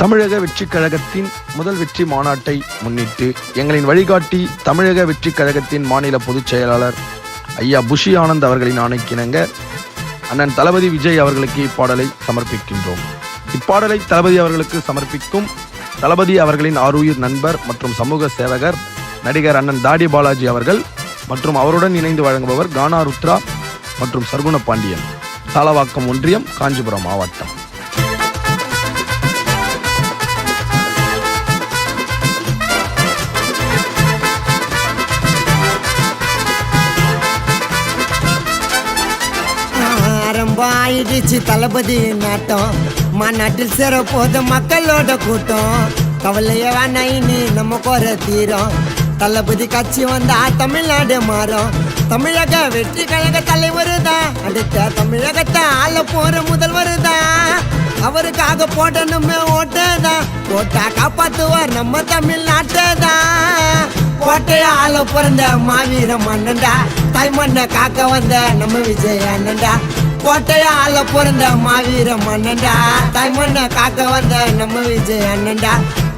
தமிழக வெற்றிக் கழகத்தின் முதல் வெற்றி மாநாட்டை முன்னிட்டு எங்களின் வழிகாட்டி தமிழக வெற்றிக் கழகத்தின் மாநில பொதுச் செயலாளர் ஐயா புஷி ஆனந்த் அவர்களின் ஆணைக்கிணங்க அண்ணன் தளபதி விஜய் அவர்களுக்கு இப்பாடலை சமர்ப்பிக்கின்றோம். இப்பாடலை தளபதி அவர்களுக்கு சமர்ப்பிக்கும் தளபதி அவர்களின் ஆருயிர் நண்பர் மற்றும் சமூக சேவகர் நடிகர் அண்ணன் தாடி பாலாஜி அவர்கள் மற்றும் அவருடன் இணைந்து வழங்குபவர் கானா ருத்ரா மற்றும் சர்குண பாண்டியன். தாளவாக்கம் ஒன்றியம் காஞ்சிபுரம் மாவட்டம். ஆரம்பம் ஆயிடுச்சு தளபதி நாட்டம். மாநாட்டில் சேர போது மக்களோட கூட்டம். கவலைய வேணாம் நம்ம குறை தீரும். தளபதி கட்சி வந்தா தமிழ்நாடு மாறும். தமிழக வெற்றி கழக தலைவர் தான் அடுத்த தமிழகத்தை ஆள போற முதல்வர் தான் அவருக்காக போடணுமே ஓட்டதான் போட்டா காப்பாத்துவார் நம்ம தமிழ்நாட்டை தான் கோட்டைய ஆள பிறந்த மாவீர மன்னன்டா தாய் மண்ணை காக்க வந்த நம்ம விஜய் அண்ணன்டா கோட்டையால ஆள பிறந்த மாவீர மன்னன்டா. தாய் காக்க வந்த நம்ம விஜய் அண்ணன்டா.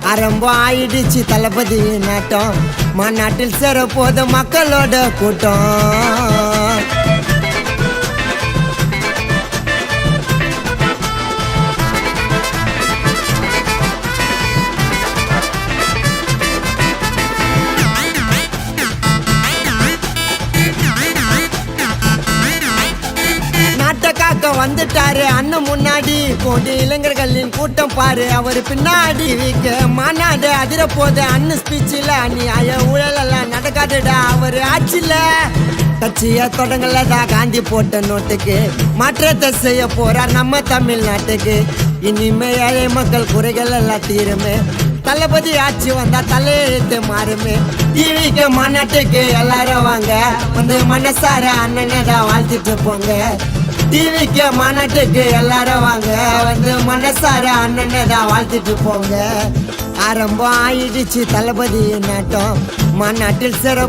ஆரம்பம் ஆயிடுச்சு தளபதி நாட்டம். மாநாட்டில் சேர போது மக்களோட கூட்டம். வந்துட்டாரு. அண்ணன் முன்னாடி கோடி இளைஞர்களின் கூட்டம் பாரு. அவர் பின்னாடி வீக்க. மாநாடு அதிர போது அண்ணன் ஸ்பீச்சில் நீ அய ஊழலெல்லாம் நடக்காதுடா. அவர் ஆட்சியில் கட்சிய தொடங்கலதா காந்தி போட்ட நோட்டுக்கு மாற்றத்தை செய்ய போறார் நம்ம தமிழ்நாட்டுக்கு. இனிமே ஏழை மக்கள் குறைகள் எல்லாம் தீருமே. தளபதி ஆட்சி வந்தா தலையெழுத்து மாறுமே. டிவிக்கு மாநாட்டுக்கு எல்லாரும் வாங்க. வந்து மனசார அண்ணனை தான் வாழ்த்துட்டு போங்க. டிவிக்கு மாநாட்டுக்கு எல்லாரும் வாங்க. வந்து மனசார அண்ணனை தான் வாழ்த்துட்டு போங்க. ஆரம்பம் ஆயிடுச்சு தளபதி நாட்டம். மாநாட்டில் சிற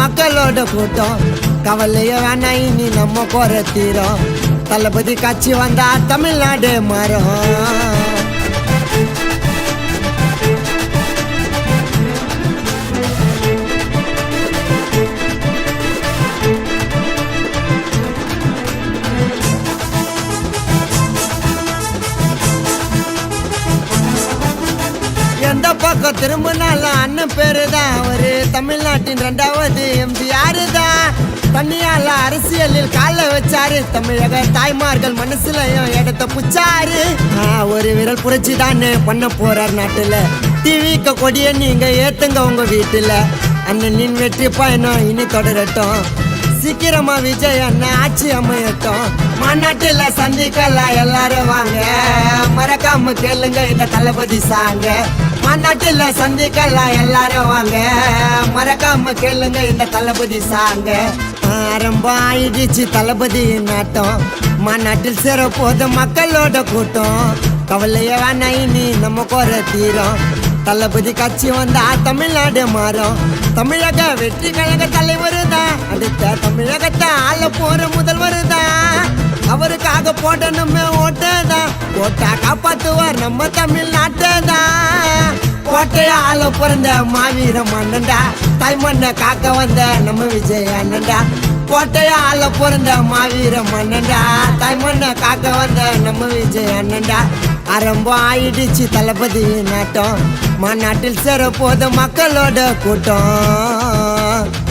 மக்களோட கூட்டம். கவலையோ வேணாம் இனி நம்ம குறை தீரும். தளபதி கட்சி வந்தா தமிழ்நாடு மாறும். அந்த பக்கம் திரும்பினால அண்ணன் பேரு தான் அவரு. தமிழ்நாட்டின் ரெண்டாவது எம்ஜிஆர் தான் தண்ணியால அரசியலில் கால வச்சாரு. தமிழக தாய்மார்கள் மனசுலயும் இடத்த புச்சாரு. ஒரு விரல் புரட்சி தானே பண்ண போறார் நாட்டுல. டிவிக்க கொடிய நீங்க ஏத்துங்க உங்க வீட்டுல. அண்ணனின் வெற்றி பயணம் இனி தொடரட்டும். சீக்கிரமா விஜய் அண்ணன் ஆட்சி அமையட்டும். மாநாட்டுல சந்திக்கலாம் எல்லாரும் வாங்க. மறக்காம கேளுங்க இந்த தளபதி சாங்க. மாநாட்டுல சந்திக்கலாம் எல்லாரும் வாங்க. மறக்காம கேளுங்க இந்த தளபதி சாங்க. ஆரம்பம் ஆயிடுச்சு தளபதி நாட்டம். மாநாட்டில் சேர போது மக்களோட கூட்டம். கவலைய வேணாம் இனி நம்ம குறை தீரும். தளபதி கட்சி வந்தா தமிழ்நாடு மாறும். தமிழக வெற்றி கழக தலைவர் தான் அடுத்த தமிழகத்தை ஆள போற முதல்வர் தான் அவருக்காக நம்ம ஓட்டதான் போட்டா காப்பாத்துவார் நம்ம தமிழ்நாட்டை தான் கோட்டைய பிறந்த மாவீர மன்னன்டா. தாய் மண்ணை காக்க வந்த நம்ம விஜய் அண்ணன்டா. கோட்டையால பிறந்த மாவீர மன்னன்டா. தாய் மண்ணை காக்க வந்த நம்ம விஜய் அண்ணன்டா. ஆரம்பம் ஆயிடுச்சு தளபதி நாட்டம். மாநாட்டில் சேர போது மக்களோட கூட்டம்.